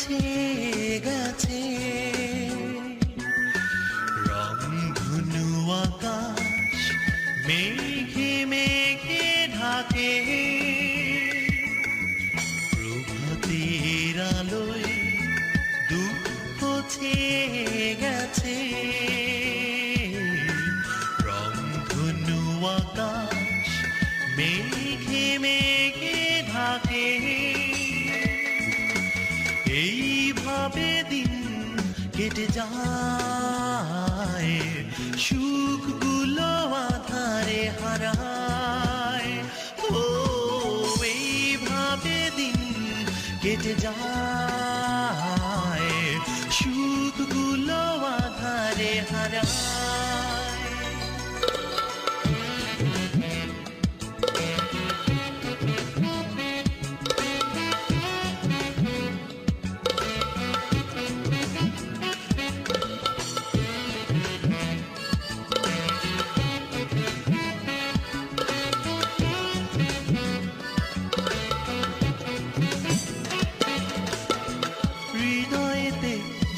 গাছে গাছে। রং ধনু আকাশ মেঘে মেঘে ঢাকে। প্রভাতের আলোয় দুঃখ ছেয়ে গেছে। রং ধনু আকাশ মেঘে মেঘে ঢাকে। কেটে যায় সুখগুলো আধারে হারায়। ও এইভাবে দিন কেটে যায়।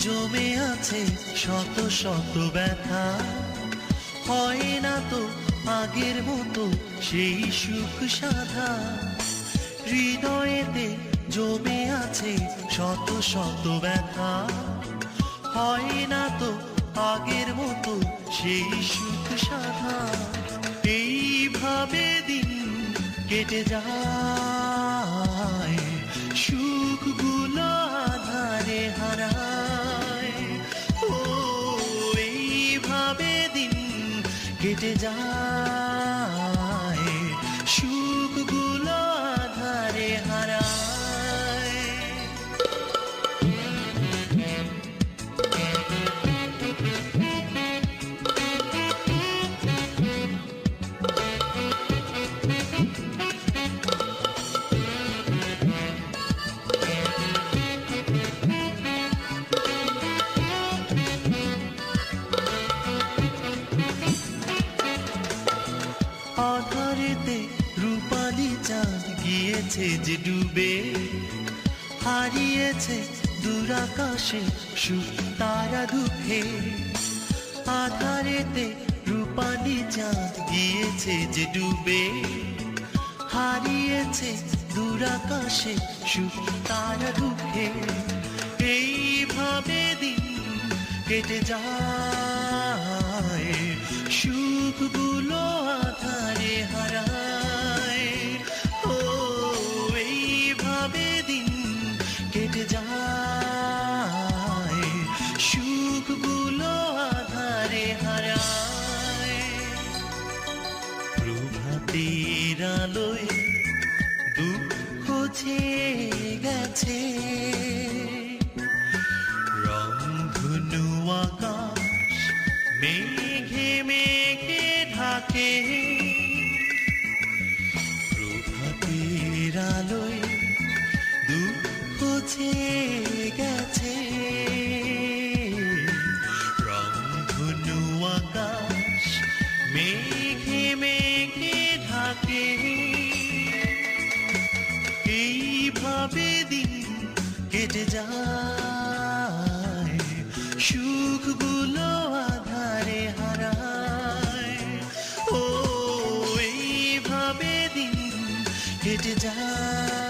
জমে আছে শত শত ব্যথা। হয় না তো আগের মতো সেই সুখ সাধা। হৃদয়েতে জমে আছে শত শত ব্যথা। হয় না তো আগের মতো সেই সুখ সাধা। এইভাবে দিন কেটে যায়। কেটে যায় গিয়েছে যে ডুবে, হারিয়েছে দুরাকাশে সুখ তারা দুঃখে। আধারেতে রূপালি চাঁদ গিয়েছে যে ডুবে, হারিয়েছে দূরাকাশে সুখ তারা দুঃখে। এইভাবে দিন কেটে যায়, সুখগুলো সুখগুলো আধারে হারায়। প্রভাতের আলোয় দুঃখ ছেয়ে গেছে। রংধনু আকাশ মেঘে মেঘে ঢাকে। প্রভাতের আলোয় দুঃখ ছেয়ে গেছে। মেঘে মেঘে ঢাকে। এইভাবে দিন কেটে যায়, সুখগুলো আধারে হারায়। ও, এইভাবে দিন কেটে যায়।